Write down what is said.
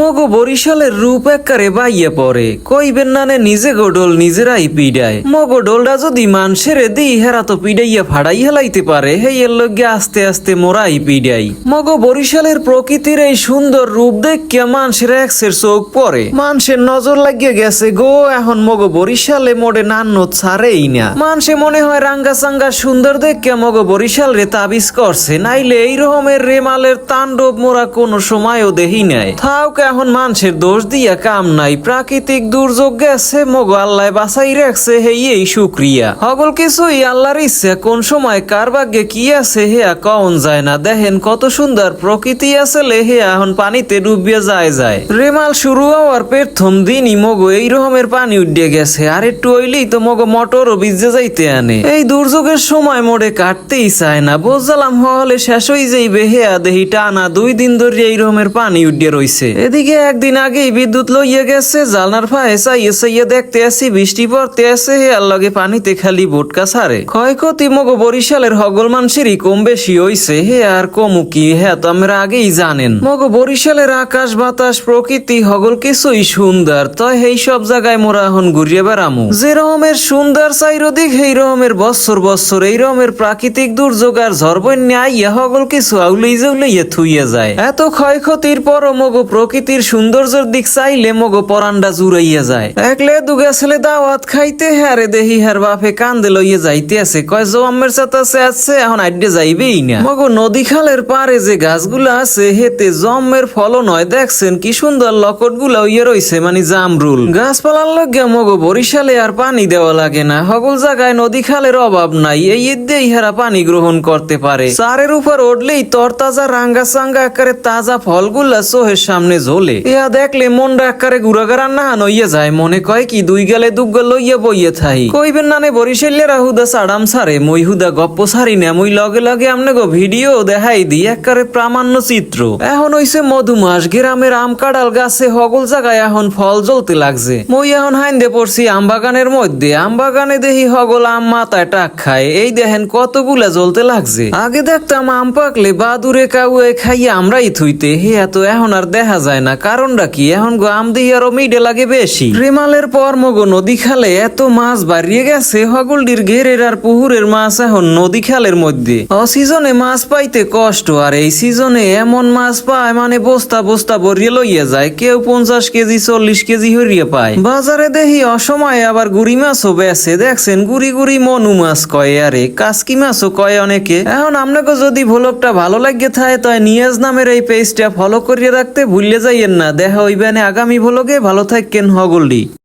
মগো বরিশালের রূপ এককারে বাইয়ে পড়ে। কইবেন নানে নিজে গোডল নিজেরাই পিডায়। মগো ডোলটা যদি মানসেরে দিই, হেরা তো পিডাইয়া ফাড়াই হেলাইতে পারে। হেই এর লগে আস্তে আস্তে মোরাই পিডাই। মগো বরিশালের প্রকৃতির এই সুন্দর রূপ দেখিয়া মানুষের একসের চোখ পড়ে। মানুষের নজর লাগিয়ে গেছে গো, এখন মগো বরিশালে মোড়ে নান্ন ছাড়েই না। মানুষে মনে হয় রাঙ্গা সাঙ্গা সুন্দর দেখিয়া মগো বরিশাল রে তাবিজ করছে। নাইলে এই রকমের রেমালের তাণ্ডব মোরা কোনো সময়ও দেহি নাই। থাউক এখন মানুষের দোষ দিয়া কাম নাই। প্রাকৃতিক দুর্যোগ গেছে, মগো আল্লাহ বাসাই রাখছে হেই এই শুক্রিয়া হগল কিছুই আল্লাহর ইচ্ছে, কোন সময় কার ভাগ্যে কি আছে হেয়া কন যায় না। দেখেন কত সুন্দর প্রকৃতি আছে হে এখন পানিতে ডুবিয়ে যায় যায়। রেমাল শুরু হওয়ার প্রথম দিনই মগো এই রকমের পানি উঠে গেছে। আর একটু হইলেই তো মগো মোটরও ভিজে যাইতে আনে। এই দুর্যোগের সময় মোড়ে কাটতেই চায় না। বুঝলাম হলে শেষ হয়ে যাইবে হেয়া দেহি টানা দুই দিন ধরে এই রকমের পানি উঠে রইছে। এদিকে একদিন আগেই বিদ্যুৎ লইয়া গেছে জালনার ফায়ে চাইয়ে চাইয়ে দেখতে আসি বৃষ্টি পড়তে আসে হেয়ার লগে পানিতে খালি বোটকা ছাড়ে। ক্ষয়ক্ষতি মগো বরিশালের হগল মানুষেরই কম বেশি হইছে, হে আর কমু কি হ্যাঁ তো আমরা আগেই জানেন। মগো বরিশালের আকাশ বাতাস প্রকৃতি হগল কিছুই সুন্দর, তয় এই সব জায়গায় মোরা এখন ঘুরিয়ে বেড়ামু। যে রকমের সুন্দর চাইর দিক এই রকমের বছর বছর এই রকমের প্রাকৃতিক দুর্যোগ আর ঝড়বন্যা আইয়া হগল কিছু আউলেই জৌলেইয়া থুইয়া যায়। এত ক্ষয়ক্ষতির পর মগো প্রকৃতির সৌন্দর্যের দিক চাইলে মগো পরান্ডা জুড়াইয়া যায়। একলে দুগা ছেলে দাওয়াত খাইতে হারে দেহি হার বাপে কান্দে লইয়া যাইতে আছে কয় জমের সাথে আছে এখন আড্ডে যাইবেই না। মগো নদী খালের পারে যে গাছগুলা আছে, হেতে জমের ফলন হয় দেখছেন কি সুন্দর লকটগুলা ইয়ে রইছে মানে জামরুল। গাছপালার লগে মগো বরিশালে আর পানি দেওয়া লাগে না। সকল জায়গায় নদী খালের অভাব নাই। এই ঈদে ইহারা পানি গ্রহণ করতে পারে। চারের উপর উঠলেই তরতাজা রাঙ্গা সাঙ্গা আকারে তাজা ফলগুলা চোহের সামনে ঝোলে ইয়া দেখলে মনটা আকারে গুড়াগারা না নইয়া যায়। মনে কয় কি, দুই গেলে দুগ্গা লইয়া বইয়ে থাই। কইবেন নানে বরিশালের হুদা সাড়াম সারে। মই গপ্প সারি না। মই লগে লগে আমনে গো ভিডিও দেখাই দি একবারে প্রামাণ্য চিত্র। এখন হইছে মধুমাস, গ্রামের আম কাঁড়াল গাছে হগল জায়গায় এখন ফল জ্বলতে লাগছে। মই এখন হাইন্দে পড়ছি আম বাগানের মধ্যে। আম বাগানে দেখি হগল আম মাথায় টাক খায়। এই দেখেন কতগুলা জ্বলতে লাগছে। আগে দেখতাম আম পাকলে বাদুরে কাউয়ে খাইয়ে আমরাই থুইতে। হে, এত এখন আর দেখা যায় না, কারণটা কি? এখন দিয়ে আরও মিডে লাগে বেশি। রেমালের পর মগো নদী খালে এত মাছ বাড়িয়ে গেছে, হগলডির ঘেরের আর পুহুরের মাছ এখন নদী খালের মধ্যে। অসিজনে মাছ পাইতে কষ্ট, আর এই সিজনে এমন মাছ পায় মানে বস্তা বস্তা ভরিয়ে লইয়া যায়, কেউ পঞ্চাশ কেজি, চল্লিশ কেজি হরিয়ে পায়। বাজারে দেখি অসময়ে আবার গুড়ি মাছও বেছে, দেখছেন গুড়ি গুড়ি মনু মাছ কয়, আরে কাসকি মাছও কয় অনেকে। এখন আপনাকে যদি ভ্লগটা ভালো লাগে থাকে, তাই নিয়াজ নামের এই পেজটা ফলো করিয়ে রাখতে ভুললে যাইয়েন না। দেখা হইবেন আগামী ভ্লগে। ভালো থাকেন হগলডি